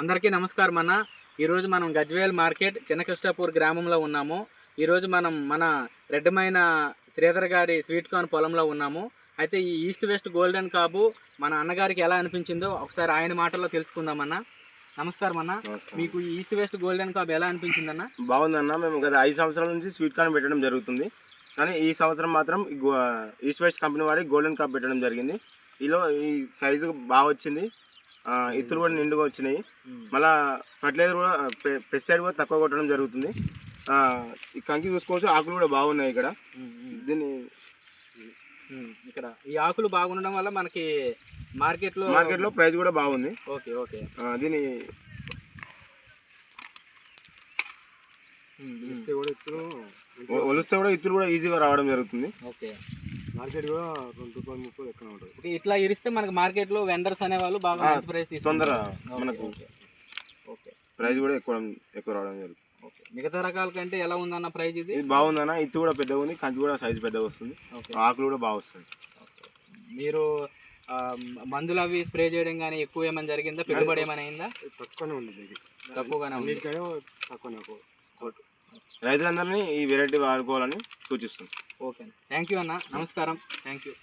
అందరికీ నమస్కారం అన్న. ఈరోజు మనం గజ్వేల్ మార్కెట్ చిన్నకృష్ణాపూర్ గ్రామంలో ఉన్నాము. ఈరోజు మనం మన రెడ్డమైన శ్రీధర్ గారి స్వీట్ కార్న్ పొలంలో ఉన్నాము. అయితే ఈ ఈస్ట్ వెస్ట్ గోల్డెన్ కాబు మన అన్నగారికి ఎలా అనిపించిందో ఒకసారి ఆయన మాటల్లో తెలుసుకుందామన్న నమస్కారం అన్న. మీకు ఈ ఈస్ట్ వెస్ట్ గోల్డెన్ కాబు ఎలా అనిపించిందన్న బాగుందన్న మేము గత ఐదు సంవత్సరాల నుంచి స్వీట్ కార్న్ పెట్టడం జరుగుతుంది. కానీ ఈ సంవత్సరం మాత్రం ఈస్ట్ వెస్ట్ కంపెనీ వారి గోల్డెన్ కప్ పెట్టడం జరిగింది. ఈలో ఈ సైజు బాగా వచ్చింది. ఇత్తులు కూడా నిండుగా వచ్చినాయి. మళ్ళా ఫర్టిలైజర్ కూడా పెస్టిసైడ్ కూడా తక్కువ కొట్టడం జరుగుతుంది. ఈ కంకి చూసుకోవచ్చు ఆకులు కూడా బాగున్నాయి ఇక్కడ. దీన్ని ఇక్కడ ఈ ఆకులు బాగుండడం వల్ల మనకి మార్కెట్లో మార్కెట్లో ప్రైస్ కూడా బాగుంది. Okay okay. దీని ఒ- ఒలిస్తే కూడా ఇత్తులు కూడా ఈజీగా రావడం జరుగుతుంది. ఓకే. మార్కెట్ కూడా రెండు రూపాయలు ముప్పై ఎక్కడ ఉంటుంది. ఓకే, ఇట్లా ఇరిస్తే మనకి మార్కెట్లో వెండర్స్ అనేవాళ్ళు బాగా మంచి ప్రైస్ తొందర తీసుకుంటారు మనకు ఓకే ఓకే. ప్రైస్ కూడా ఎక్కువ ఎక్కువ రావడం జరుగుతుంది. ఓకే మిగతా రకాల కంటే ఎలా ఉందన్న ప్రైస్ ఇది? ఇది బాగుందన్న ఇత్తు కూడా పెద్దగా ఉంది కంకి కూడా సైజు పెద్దగా వస్తుంది. ఓకే. ఆకులు కూడా బాగా వస్తుంది. ఓకే. మీరు ఆ, మందులు అవి స్ప్రే చేయడం కానీ ఎక్కువ ఏమైనా జరిగిందా? పెట్టుబడి ఏమైనా అయిందా? తక్కువనే ఉంది ఇది. తక్కువగానే ఉంది. అన్నిటికైనా తక్కువనే ఒక రైతులందరినీ ఈ వెరైటీ వాడుకోవాలని సూచిస్తుంది. ఓకే. థ్యాంక్ యూ అన్న. నమస్కారం. Thank you